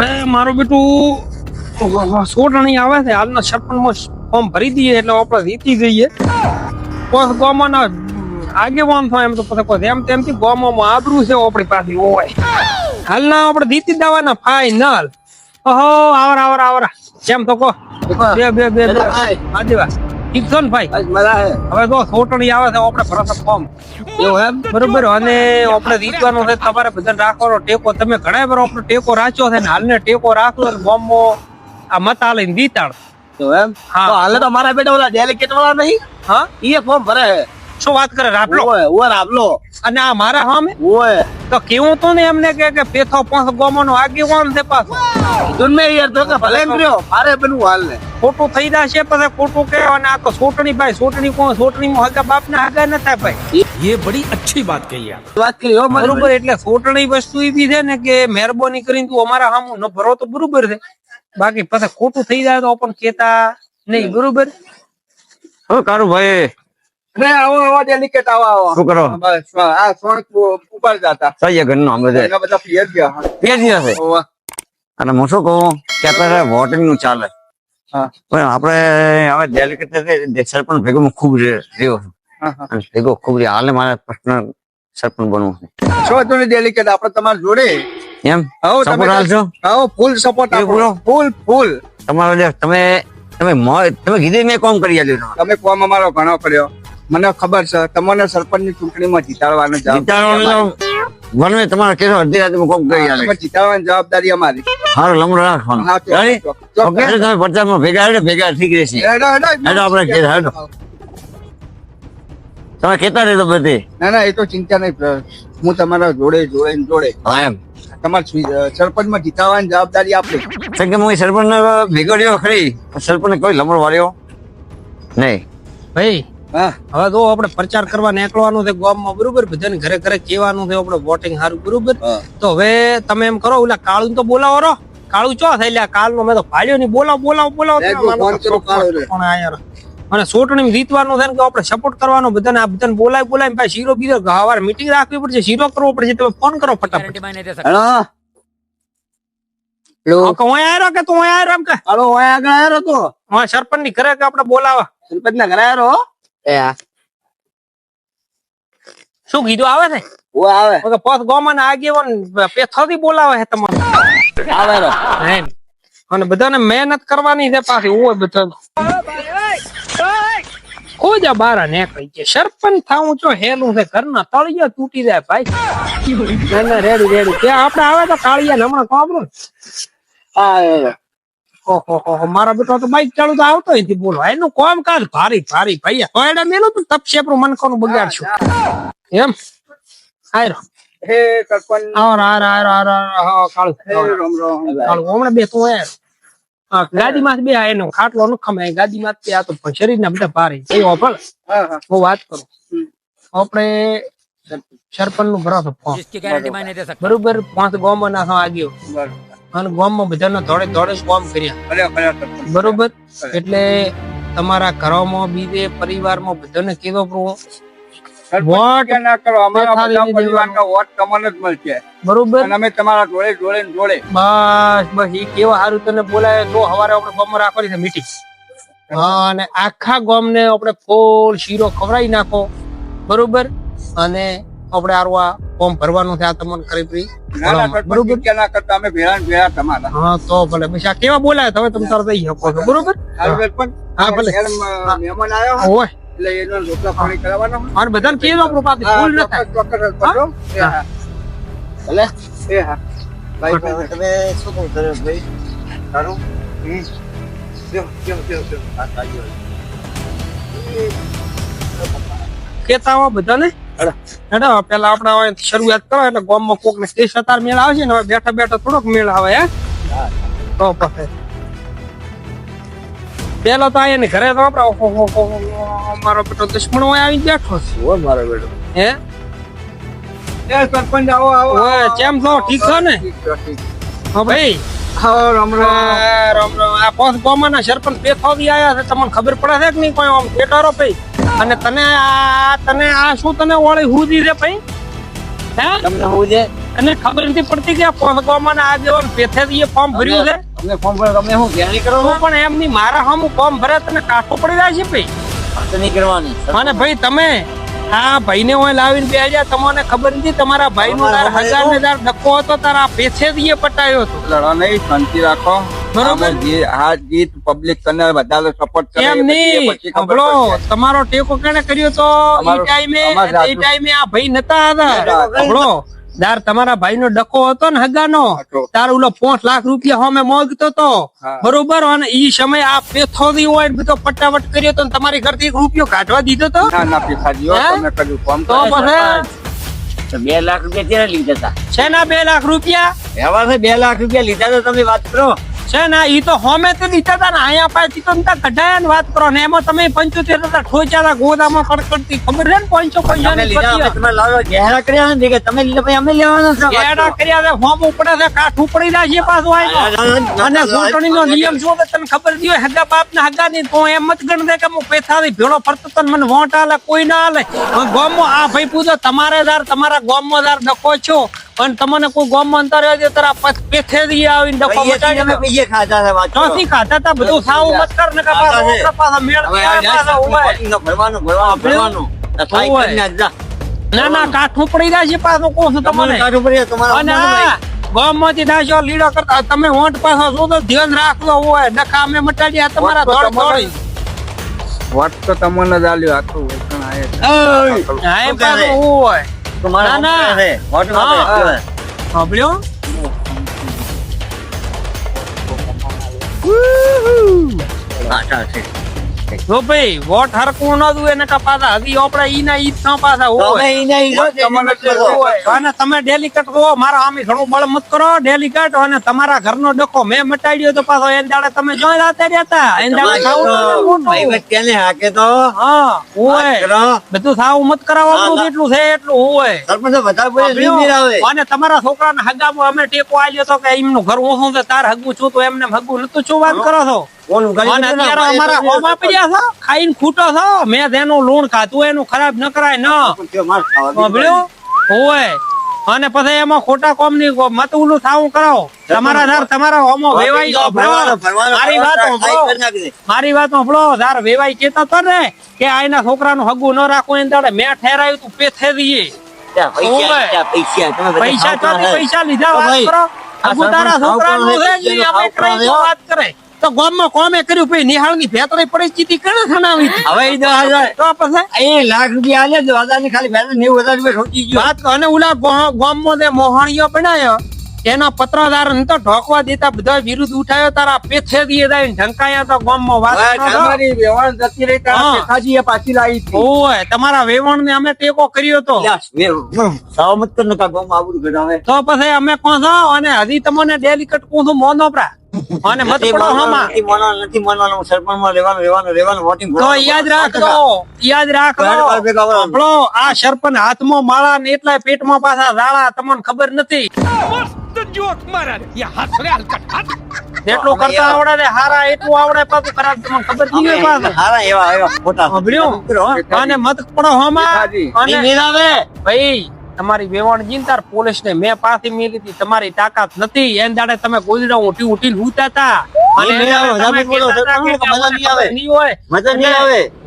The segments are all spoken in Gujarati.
હવે મારું બેટું સોટણી આવે છે. હાલના સરપંચમાં ફોર્મ ભરી દઈએ એટલે આપણે જીતી જઈએ. પોસ ગોમાના આગેવાન થાય એમ તો પછી કોઈ એમ તેમથી ગોમામાં આબરૂ છે આપણી પાસે હોય. હાલના આપણે જીતી દેવાના ફાઈનલ ઓહો આવરા આવરા આવરા. જેમ તો કહો. બે બે બે બે. આદિવા ઠીક છો ને ભાઈ હવે તો સોટણી આવે છે આપણે ભરોસા ફોર્મ એવું એમ? બરોબર અને આપણે જીતવાનું છે તમારે બધાને રાખવાનો ટેકો. તમે ઘણા વાર આપણો ટેકો રાખ્યો છે ને હાલને ટેકો રાખો અને બોમ્બો આ મત હાલે જીતાડ. એમ? હા. હાલે તો મારા બેટા ઓલા ડેલિકેટ વાળા નહીં? હા? એ ફોર્મ ભરે છે. શું વાત કરે રાખલો ઓય ઓય આપલો અને આ મારા સામે ઓય તો કેવું તો ને એમને કે કે પેથો પાંચ ગોમોનો આગેવાન છે પાછો તુમે યાર તો કે ભલે એમ રહ્યો મારે બનવું હાલ ને ખોટું થઈ જશે પછી ખોટું કે અને આ તો સોટણી ભાઈ સોટણી કોણ સોટણી માં હગા બાપ ના હગા ન થાય ભાઈ ये बड़ी अच्छी बात कही आप વાત કરી હો મારી બરોબર એટલે સોટણી વસ્તુ એવી છે ને કે મહેરબાની કરીને તું અમારા સામું ન ભરો તો બરોબર છે બાકી પછી ખોટું થઈ જાય તો પણ કેતા નહીં બરોબર ઓ કારું ભાઈ અરે આવો આવો ડેલિકેટ આવો આવો. શું કરો? બસ આ સોણ ઉપર જતા સહી ઘરનું બધે. બધા પિયર ગયા બે દિવસ છે? અને હું શું કહું? કે અત્યારે વોટિંગનું ચાલે. પણ આપણે હવે ડેલિકેટ સરપંચ ભેગો હું ખૂબ રહ્યો છું. ભેગો ખૂબ રહ્યો હાલે મારે પર્સનલ સરપંચ બનવું છે. શું હતું ડેલિકેટ આપણે તમારી જોડે. એમ? સપોર્ટ આવો ફૂલ સપોર્ટ આપો. ફૂલ ફૂલ તમારો તમે તમે તમે કીધું મેં કોમ કરી આલ્યું તમે કોમ અમારો ઘણો કર્યો. મને ખબર છે તમને સરપંચની ચૂંટણીમાં જીતાડવાનો જવાબ મને તમારે કેસો અડધી રાતે કોમ કરી જીતાડવાની જવાબદારી અમારી. સારું લમડો રાખવાનો તમે પડતામાં ભેગા હેડો ભેગા ઠીક રહેશે. હેડો, હેડો. આપણે ઘેર હેડો. તમે કેતા રહેતો બધે. ના ના એ તો ચિંતા નહીં હું તમારા જોડે જોડે જોડે. હા એમ. તમારા સરપંચમાં જીતાડવાની જવાબદારી આપણી કારણ કે હું સરપંચ ભેગો રહ્યો ખરી. સરપંચ કોઈ લમડો વાળ્યો? નહીં. ભાઈ હવે તો આપણે પ્રચાર કરવા નીકળવાનું છે ગામમાં બરોબર? બધાને ઘરે ઘરે કહેવાનું છે આપણે વોટિંગ સારું બરોબર? તો હવે તમે એમ કરો ઓલા કાળું તો બોલાવો રો કાળું ચો થઈ કાળ નો મેં તો ફાળ્યો નહીં. બોલાવો બોલાવો બોલાવો. પણ અને ચૂંટણી જીતવાનું છે ને કે આપણે સપોર્ટ કરવાનો બધાને આ બધાને બોલાય બોલાય ભાઈ શીરો બીજો હવારે મીટિંગ રાખવી પડશે. શીરો કરવો પડશે. તમે ફોન કરો ફટાફટ. હેડો લો હા, કે હું આવ્યો કે તું હું એમ કે? હાલો ઓય આગળ આવ્યો તો. હા સરપંચની ઘરે કે આપણે બોલાવા? સરપંચ ના ઘરે આવ્યો એ હા શું કીધું આવે છે ઓ આવે. ઓકે પથ ગોમાં આગેવાન પેથોથી બોલાવે છે તમારે આવે રો. એમ. અને બધાને મહેનત કરવાની છે પાછી ઓય બધા. કોઈ જા બારા નીકળી છે સરપંચ થાવું છો હેલું છે ઘરના તળિયા તૂટી જાય ભાઈ. ના ના રેડી રેડી. ત્યાં આપણે આવે તો કાળિયા હમણાં કોબરો આવે મારા બેટા તો બાઈક ચાલુ તો આવતો નથી બોલો. એનું કોમ કાજ? ભારી ભારી ભાઈ. કોયડા મેલું તું તપશે પણ મન કોનું બગાડશું એમ? આયરો હા ગાદી માં બે એનો ખાટલો નું ગાદી માં આ તો શરીર ના બધા ભારી. એ હું વાત કરું. આપણે સરપંચનું ભરોસો બરોબર પાંચ ગોમો ના આગળ અને ગામમાં બધાના ધોળે ધોળે જ કામ કર્યા. બરોબર? એટલે તમારા ઘરોમાં બીજે પરિવારમાં બધાને કીધો કે વોટ ના કરો? અમારા બધા પરિવારના વોટ તમને જ મળશે. બરોબર? અને અમે તમારા જોડે જોડે ને જોડે બસ બસ એ કેવા સારું તને બોલાય તો સવારે આપણે ગામમાં રાખવાની મીટિંગ. હા અને આખા ગામને આપણે ફૂલ શીરો ખવડાવી નાખો. બરોબર? અને આપણે આરો આ ફોર્મ ભરવાનું છે આ તમને સરપંચ બરોબર. કેના કરતા અમે ભેળા ભેળા તમારા. હા તો ભલે. પૈસા કેવા બોલાય? તમે તમે તરત જઈ શકો છો. બરોબર? હા, ભલે. મહેમાન આવ્યો હોય, એટલે એનો રોટલા પાણી કરાવવાનો અને બધાને કેવો આપણું પાસે ભૂલ ન થાય. ભલે. એ હા. ભાઈ ભાઈ, તમે શું કહું ભાઈ? સારું હમ. જો, જો, જો, જો. આ તાળીઓ. કેતા બધાને? હેડો પેલા આપણે હવે શરૂઆત કરો એટલે ગામમાં કોક ને તે સતાર મેળ આવશે ને હવે બેઠા બેઠા થોડોક મેળ આવે હે? તો પછી. પેલા તો આયા ને ઘરે તો આપડે અમારો બેટો દુશ્મનો હોય આવી બેઠો છે. ઓ મારો બેટો. હે? એ સરપંચ આવો આવો ઓય, ચેમ કેમ છો? ઠીક છો ને? હા ભાઈ. હા રામ રામ. આ રામ રામ. આ સરપંચ ગામના સરપંચ પેથોથી આયા છે. તમને ખબર પડે છે કે નહીં કોઈ આમ કેટારો ભાઈ? અને તને આ તને આ શું તને ઓળી હુજી રે ભાઈ? હે? તમને હુજે તને ખબર નથી પડતી કે પોસગામમાં આ જેવા એ ફોર્મ ભર્યું છે? તમને ફોર્મ ભર્યો તમે હું ગેરી કરો પણ એમ નહીં મારા હમ ફોર્મ ભરે તને કાઠો પડી જાય છે ભાઈ? વાત નહીં કરવાની. અને ભાઈ તમે આ ભાઈને હું લાવીને બે હજાર તમને ખબર નથી તમારા ભાઈ નો તાર હજાર ને હજાર ધક્કો હતો તારા એ પટાયો હતો. લડો નહીં શાંતિ રાખો. બરોબર. જે આ જીત પબ્લિક તને વધારે સપોર્ટ કરે એમ નહીં. પડશે. તમારો ટેકો કેને કર્યો તો? એ ટાઈમે એ ટાઈમે આ ભાઈ નતા હતા. આપણો તાર તમારા ભાઈ નો ડકો હતો ને હગાનો. તાર ઓલો પાંચ લાખ રૂપિયા હોમે મોગતો તો? બરોબર? અને ઈ સમય આ પેથોદી હોય ને બધો પટાવટ કર્યો તો તમારી ઘરથી એક રૂપિયો કાઢવા દીધો તો? ના ના પેથા હો, તમે કર્યું ફોન તો પછી? બે લાખ રૂપિયા ત્યારે લીધા હતા? છે ના બે લાખ રૂપિયા? એવા બે લાખ રૂપિયા લીધા તો તમે વાત કરો. છે ને ઈ તો હોમે તો દીધા હતા ને અહીંયા પાછી તો કઢાયા ને વાત કરો ને એમાં તમે પંચોતેર હતા ઠોચ્યા હતા ગોદામાં કડકડતી ખબર છે ને પંચો તમે પટ્ટીઓ. તમે લાવો ગહેરા કર્યા નથી કે તમે લીધા ભાઈ અમે લેવાના છે વાત કર્યા છે હોમ ઉપડે છે કાઠ ઉપડી જાય છે પાછું આયનો. અને ચૂંટણીનો નિયમ શું છે તને ખબર જ હગા બાપ ના હગા ની તો એમ જ ગણ દે કે હું પેથાથી ભેળો ફરતો તો મને વોટ આલે કોઈ ના આલે ગોમ આ ભાઈ પૂછો તમારે દાર તમારા ગોમમાં દાર ડખો છો અને તમને કોઈ ગોમ અંતર હોય તારા પછ- પેથેથી આવીને ડખો પૈસેથી અમે મટાડી ખાતા વાત કરો. ચોથી ખાતા તા બધું સાવ મત કર ને કપા પાછા છે. મેળ પાછા ઊભા. ભરવાનું ભરવાનું ભરવાનું. ના ના કાઠું પડી જાય છે પાછું કહું છું તમારે તમને. કાઢવું પડે તમારા ગામમાંથી નાશો લીડો કરતા તમે હોટ પાછો શું તો ધ્યાન રાખજો હોય. નખા અમે મટાડી તમારા ધોળ તો દોડ તમારે- દોડી વોટ તો તમને જ આલ્યો આખું હોય. ના, ના. છે. સાંભળ્યો હા, ચાલ, છે. જો ભાઈ વોટ હરકું ન દઉં એને કા હજી આપણે ઈના ઈ જ ના પાછા તમે હોય ઈ જો છે, તમને ઈને જ કરો. અને તમે ડેલિકેટ રહો મારા આમી ઘણું બળ મત કરો ડેલિકેટ અને તમારા ઘરનો ડખો મેં મટાડ્યો તો પાછો એને દાડે તમે જોઈ રાતે રહેતા એને દાડે ખાવું તો તમારે મોટું. ભાઈ વચ્ચેને હાકે તો હા વાત બધું સાવું મત કરાવવાનું. જેટલું છે એટલું હોય સરપંચ વધારે બોલે નહીં મિલાવે. અને તમારા છોકરાના હગામાં અમે ટેકો આલ્યો તો કે એમનું ઘર ઓછું છે તાર હગું છું તો એમને હગું નતું છું વાત કરો છો કોણ ઉઘાડી અને દીધું ને? અત્યારે અમારા હોમાં પડ્યા છો? ખાઈને ખૂટો છો? મેં તેનું લૂણ ખાતું એનું ખરાબ ન કરાય ન. પણ માર ખાવા દીધું. સાંભળ્યું? હોય અને પછી એમાં ખોટા કોમની મત ઉલું થાવું કરાવો. તમારા ધાર તમારા હોમો વેવાઈ જો ભરવાનો, ભરવાનો, મારી વાત. મારી સાંભળો ધાર વેવાઈ કેતા તો ને કે આના છોકરાનું હગું ન રાખવું એને દાડે મેં ઠેરાયું તું પેથે દઈએ પૈસા, પૈસા. લીધા છોકરા વાત કરો. હગું તારા છોકરાનું વાત કરે. તો ગામમાં કોમે કર્યું ભાઈ નિહાળની ભેતરી પરિસ્થિતિ કણ ખણાવી હતી? હવે દસ હજાર. તો પછી એ લાખ રૂપિયા આલ્યા હજારની ખાલી બેલેન્સ નેવું હજાર રૂપિયા ઠોકી ગયો. વાત અને ઓલા ગામમાં જે મોહણીઓ બનાયો એના પત્રદાર ને તો ઢોકવા દેતા બધા વિરુદ્ધ ઉઠાયો તારા પેથે દીએ જાય ઢંકાયા તો ગામમાં વાત હવે કરો તમારી વેવણ જતી રહી તારા પેથાજી એ પાછી લાવી હતી. ઓય તમારા વેવણ ને અમે ટેકો કર્યો તો સાવ મત કર નકા ગામમાં આવું ગડાવે તો પછી અમે કોણ છો અને હજી તમને ડેલિકેટ કોણ છું મોનો પ્રા અને મત પડો હમા નથી માનવાનું, નથી માનવાનું. હું સરપંચમાં રહેવાનું, રહેવાનું, રહેવાનું, વોટિંગ તો યાદ રાખજો યાદ રાખજો. સાંભળો, આ સરપંચ હાથમાં માળા ને એટલા પેટમાં પાછા રાળા તમને ખબર નથી. જેટલું કરતા આવડે ને હારા એટલું આવડે પાછું ખરાબ તમને ખબર નહીં હોય પાછા હારા એવા એવા ખોટા. સાંભળ્યો અને મત પડો હમા અને નિરાવે. ભાઈ તમારી વેવાણ જીનતાર પોલીસ ને મેં પાછી મેલી હતી તમારી તાકાત નથી. એન દાડે તમે ગોદડા ઉઠી ઉઠી લૂતા હતા.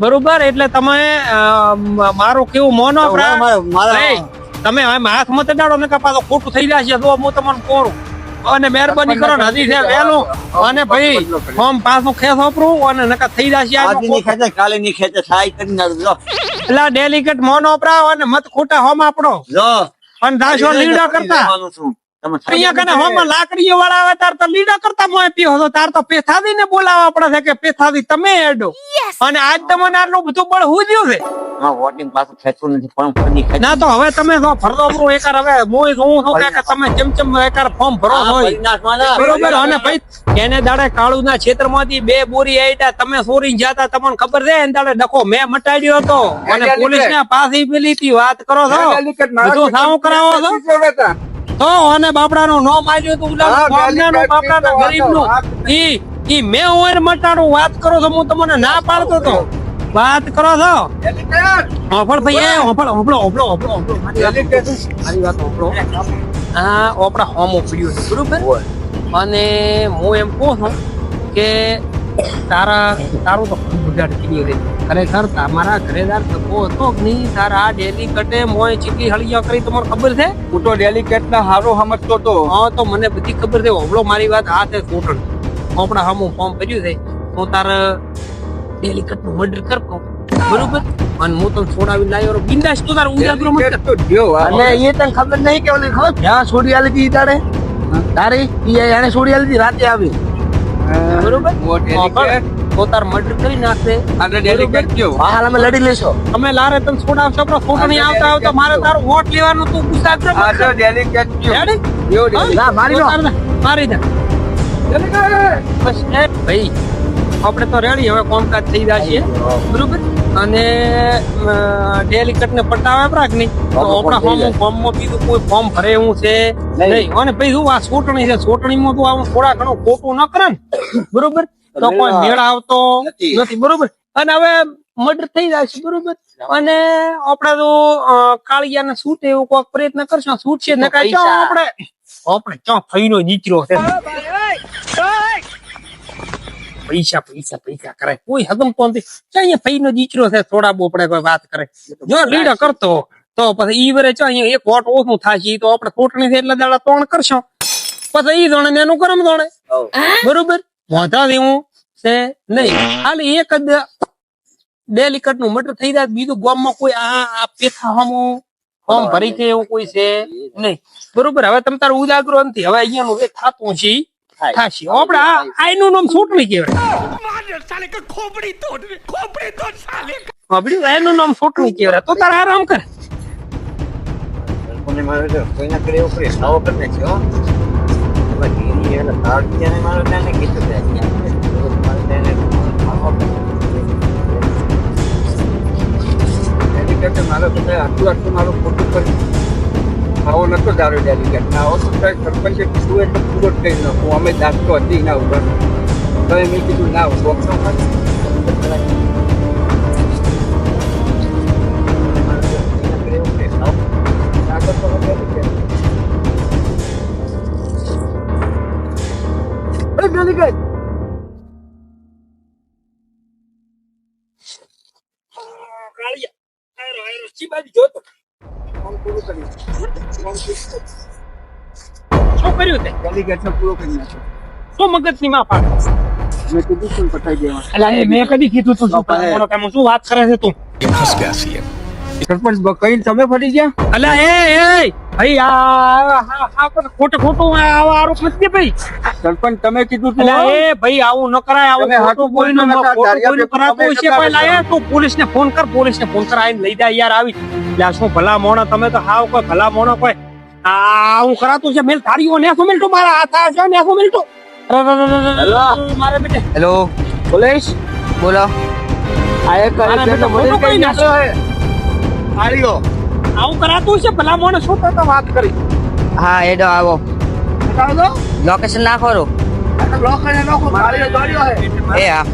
બરોબર એટલે તમે મારું કેવું મોનો તમે હાથ મત ડાળો ને કપાતો ખોટું થઈ જશે તો હું તમને કોરું અને મહેરબાની કરો ને હજી છે વહેલું. અને ભાઈ ફોર્મ પાછું ખેસ વાપરું અને નકા થઈ જશે કાલે ની ખેંચે, સહાય કરી લો. પેલા ડેલિકેટ મોનો પ્રાવ અને મત ખોટા હોમ આપણો. અને દાસો લીડો કરતા. અહીંયા કને હોમાં લાકડીઓ વાળા આવે તાર તો લીડા કરતા મોય પીઓ. હતો તાર તો પેથાદી ને બોલાવવા પડે છે કે પેથાદી તમે એડો અને આજ તમને આટલું બધું બળ હુજ્યું છે? વોટિંગ પાછું ખેંચવું નથી, પણ ફરી ના તો હવે તમે તો ફરદો ભરો એકાર હવે મોય હું શું કે તમે ચમ ચમ એકાર ફોર્મ ભરો હોય. બરોબર અને ભાઈ એને દાડે કાળુ ના ક્ષેત્રમાંથી બે બોરી આઈટા તમે સોરી જાતા તમને ખબર છે? એને દાડે ડખો મેં મટાડ્યો હતો. અને પોલીસ ને પાછી પેલી વાત કરો છો. બધું સાવ કરાવો છો. તો અને બાપડાનું નો માર્યું તું ઉલાનું બાપડાના ગરીબનું. ઈ ઈ મેં ઓર મટાડું વાત કરો છો હું તમને ના પાડતો તો. વાત કરો છો. ઓફળ ભાઈ એ ઓફળ હોફળો હોફળો હોફળો મારી વાત ઓફળો આ આપણા હોમ પડ્યો છે બરોબર? અને હું એમ કહું છું કે તારા તારું તો ખૂબ બગાડ થઈ રે ખરેખર તમારા ઘરેદાર ધક્કો હતો કે નહીં? તારા આ ડેલી કટે મોય ચીકી હળિયા કરી તમારે ખબર છે? હું તો ડેલિકેટ ના હારો સમજતો તો. હા તો મને બધી ખબર છે. હોબળો મારી વાત આ છે કોટણ આપણા હામું ફોર્મ ભર્યું છે. હું તાર ડેલી નું મર્ડર કરતો બરોબર? અને હું તને છોડાવી લાવ્યો બિંદાસ તો તાર ઉજાગરો મત કર. તો દ્યો, અને એ તને ખબર નહીં કે ઓલી ખબર? જ્યાં છોડી આલી હતી તારે તારી ઈ એને છોડી આલી હતી રાતે આવી. બરોબર? તો તાર મર્ડર કરી નાખશે. અને delicate દ્યો. હાલ અમે લડી લેશો અમે લારે તને છોડાવશો આપણો ફોટો નહીં આવતા આવતા મારે તારો વોટ લેવાનું તું આ તો કર. ના, મારી તો ના, મારી દે. બસ એ ભાઈ આપણે તો રેડી હવે કોમકાજ થઈ જશે. બરોબર? અને ડેલી કટ ને પટાવે કે નહીં તો આપણા ફોર્મ ફોર્મમાં બીજું કોઈ ફોર્મ ભરે એવું છે નહીં. અને ભાઈ શું આ ચૂંટણી છે સોટણીમાં તું આવું થોડા ઘણું ખોટું ન કરે ને. બરોબર? તો કોઈ મેળ આવતો નથી. બરોબર? અને હવે મર્ડર થઈ જાય છે બરોબર? અને આપણે તો કાળિયા ને છૂટે એવું કોઈક પ્રયત્ન કરશું. છૂટશે ને કાંઈ આપણે આપણે ક્યાં ફઈનો નીચરો છે? પૈસા પૈસા પૈસા કરે. કોઈ હદમ તો નથી અહીંયા ભાઈ નો દીકરો છે થોડા બોપડે કોઈ વાત કરે. જો લીડ કરતો તો પછી ઈ વરે ચો અહીંયા એક વોટ ઓછું થાશે તો આપણે ચૂંટણી છે એટલે દાડા તોણ કરશો. પછી ઈ દોણે ને એનું કરમ દોણે બરોબર? વાંધા દેવું છે નહીં. ખાલી એક જ ડેલિકટનું મટર થઈ જાય બીજું ગામમાં કોઈ આ પેથા હમો ફોર્મ ભરી કે એવું કોઈ છે નહીં. બરોબર? હવે તમે તારું ઉજાગરો નથી. હવે અહીંયાનું જે થાતું છે થાશે. આ આઈનું નામ ચૂંટણી કહેવાય. ખોપડી આઈનું નામ ચૂંટણી કહેવાય. તો તારા આરામ કર. કોને મારે તો કોઈના કરે કરે સાવો કરી તાર બીજાને મારો ને કીધું છે? મારે કરી બધા આટલું આટલું મારું ખોટું કર્યું. આવો નતો તારો delicate. ને આવો કાંઈ સરપંચે પૂછવું એટલે પૂરો જ કરી નાખું. અમે દાખતો હતી ના ઉપર તો મેં કીધું, ના બોક્સ Really ખાય. કર્યું તે Delicate ને પૂરો કરી નાખ્યો. શું મગજની માં પાડે મેં કીધું શું પતાઈ દેવાનું. અલા એ મેં કદી કીધું તું શું કરવાનો કામ? શું વાત કરે છે તું સરપંચ બ- કઈ તમે ફરી ગયા અલા એ એ ભાઈ આ આ- આ- આ પણ ખોટું ખોટું આ- આવા આરોપ નથી દે ભાઈ સરપંચ તમે કીધું તું અલા એ ભાઈ આવું ન કરાય આવું તમે ખોટું હાથું કોઈનું બોલીને નતા ખોટું ધાર્યા કોઈનું બે કરાતું તમે હશે નતા કોઈ લાયે બેઠા. તો પોલીસને ફોન કર પોલીસને ફોન કર આઈને લઈ જાય યાર આવી એટલે આ શું ભલા મોણા તમે તો હાવ કોઈ ભલા મોણા કોઈ આ હું કરાતું છે મેલ થારીઓ ને મેલ તો મારા હાથ આ છે ને મેલ તો મારે બેટે. હેલો. પોલીસ? બોલો. આ એક મારા બેટા મોટો કોઈ ના આળીઓ આવું કરાતું છે ભલા મોને શું તો વાત કરી. હા એડો આવો. લોકેશન નાખો રો. લોકેશન નાખો મારી દોડ્યો હે એ હા.